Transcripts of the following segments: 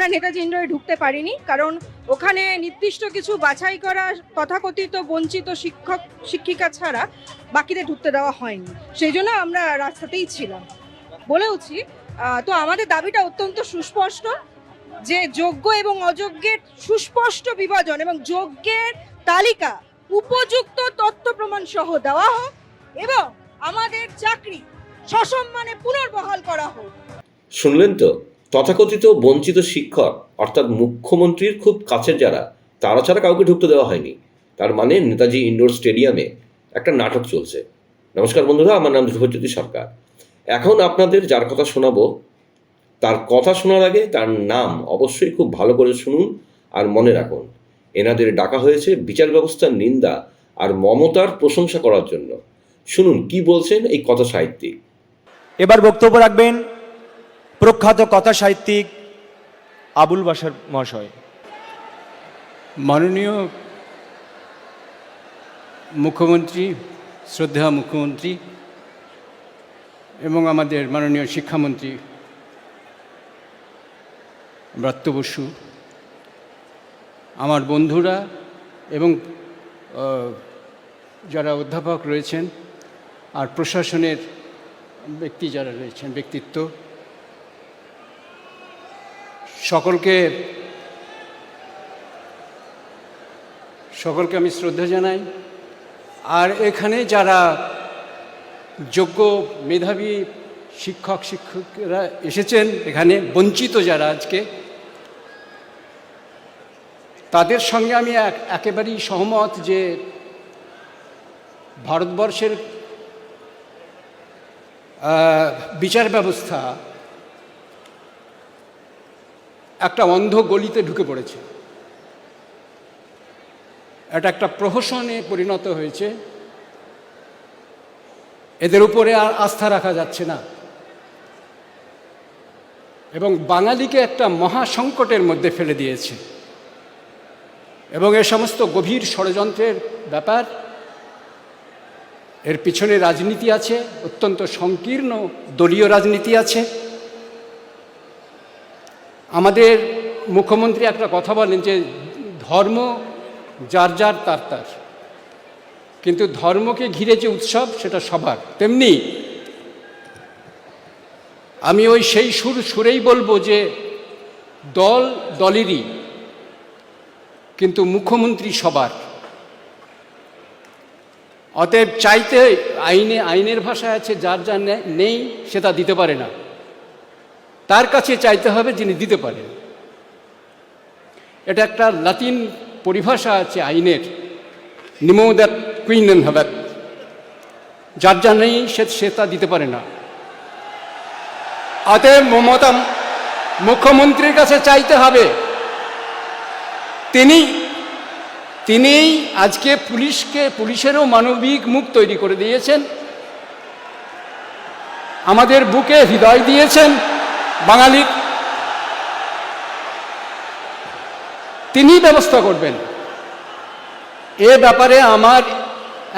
আমরা নেতাজি ইন্ডোরে ঢুকতে পারিনি, কারণ ওখানে নির্দিষ্ট কিছু বাছাই করা তথাকথিত বঞ্চিত শিক্ষক, শিক্ষিকা ছাড়া বাকিদের ঢুকতে দেওয়া হয়নি। সেই জন্য আমরা রাস্তাতেই ছিলাম। বলেওছি তো আমাদের দাবিটা অত্যন্ত সুস্পষ্ট যে যোগ্য এবং অযোগ্যের সুস্পষ্ট বিভাজন এবং যোগ্যের তালিকা উপযুক্ত তথ্য প্রমাণ সহ দেওয়া হোক এবং আমাদের চাকরি সসম্মানে পুনর্বহাল করা হোক। শুনলেন তো? তথাকথিত বঞ্চিত শিক্ষক, অর্থাৎ মুখ্যমন্ত্রীর খুব কাছের যারা, তারা ছাড়া কাউকে ঢুকতে দেওয়া হয়নি। তার মানে নেতাজি ইনডোর স্টেডিয়ামে একটা নাটক চলছে। নমস্কার বন্ধুরা, আমার নাম ধ্রুবজ্যোতি সরকার। এখন আপনাদের যার কথা শোনাবো, তার কথা শোনার আগে তার নাম অবশ্যই খুব ভালো করে শুনুন আর মনে রাখুন। এনাদের ডাকা হয়েছে বিচার ব্যবস্থার নিন্দা আর মমতার প্রশংসা করার জন্য। শুনুন, কি বলছেন এই কথা সাহিত্যিক? এবার বক্তব্য রাখবেন প্রখ্যাত কথা সাহিত্যিক আবুল বাসার মহাশয়। মাননীয় মুখ্যমন্ত্রী শ্রদ্ধা মুখ্যমন্ত্রী এবং আমাদের মাননীয় শিক্ষামন্ত্রী ব্রাত্য বসু, আমার বন্ধুরা এবং যারা অধ্যাপক রয়েছেন আর প্রশাসনের ব্যক্তি যারা রয়েছেন, ব্যক্তিত্ব সকলকে সকলকে আমি শ্রদ্ধা জানাই। আর এখানে যারা যোগ্য মেধাবী শিক্ষক, শিক্ষকরা এসেছেন, এখানে বঞ্চিত যারা আজকে, তাদের সঙ্গে আমি এক- একেবারেই সহমত যে ভারতবর্ষের বিচার ব্যবস্থা একটা অন্ধ গলিতে ঢুকে পড়েছে। এটা একটা প্রহসনে পরিণত হয়েছে। এদের উপরে আর আস্থা রাখা যাচ্ছে না। এবং বাঙালিকে একটা মহা সংকটের মধ্যে ফেলে দিয়েছে। এবং এ সমস্ত গভীর ষড়যন্ত্রের ব্যাপার, এর পিছনে রাজনীতি আছে, অত্যন্ত সংকীর্ণ দলীয় রাজনীতি আছে। আমাদের মুখ্যমন্ত্রী একটা কথা বলেন যে ধর্ম যার যার তার তার। কিন্তু ধর্মকে ঘিরে যে উৎসব, সেটা সবার। তেমনি আমি ওই সেই সুর সুরেই বলব যে দল দলেরই, কিন্তু মুখ্যমন্ত্রী সবার। অতএব চাইতে আইনে, আইনের ভাষায় আছে, যার যা নেই সেটা দিতে পারে না। তার কাছে চাইতে হবে যিনি দিতে পারেন। এটা একটা লাতিন পরিভাষা আছে আইনের। নিমোদাত কুইনেন হবাত যার যা নেই সে সে তা দিতে পারে না। অতএব মমতা মুখ্যমন্ত্রীর কাছে চাইতে হবে। তিনি তিনিই আজকে পুলিশকে পুলিশেরও মানবিক মুখ তৈরি করে দিয়েছেন। আমাদের বুকে হৃদয় দিয়েছেন। বাঙালির তিনি ব্যবস্থা করবেন। এ ব্যাপারে আমার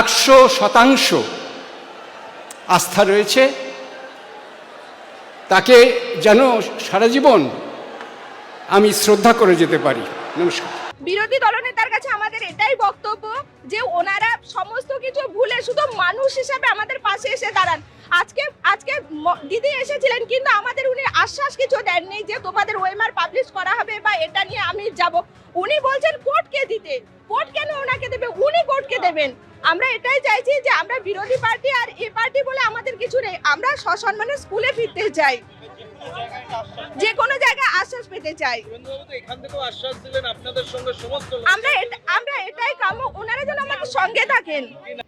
একশো শতাংশ আস্থা রয়েছে। তাকে যেন সারা জীবন আমি শ্রদ্ধা করে যেতে পারি। নমস্কার। বিরোধী দলনেতার কাছে আমাদের এটাই বক্তব্য যে ওনারা সমস্ত কিছু ভুলে শুধু মানুষ হিসাবে আমাদের পাশে এসে দাঁড়ান। আজকে আজকে দিদি এসেছিলেন কিন্তু আমাদের উনি আশ্বাস কিছু দেননি যে তোমাদের ওয়েমার পাবলিশ করা হবে বা এটা নিয়ে আমি যাব। উনি বলছেন কোর্টকে দিতে। কোর্ট কেন ওনাকে দেবে? উনি কোর্টকে দেবেন? আমরা এটাই চাইছি যে আমরা বিরোধী পার্টি আর এ পার্টি বলে আমাদের কিছু নেই। আমরা সসম্মানে স্কুলে ফিরতে চাই। যে কোনো জায়গায় আশ্বাস পেতে চাই। আমরা এটাই কাম্য। ওনারা যেন আমাদের সঙ্গে থাকেন।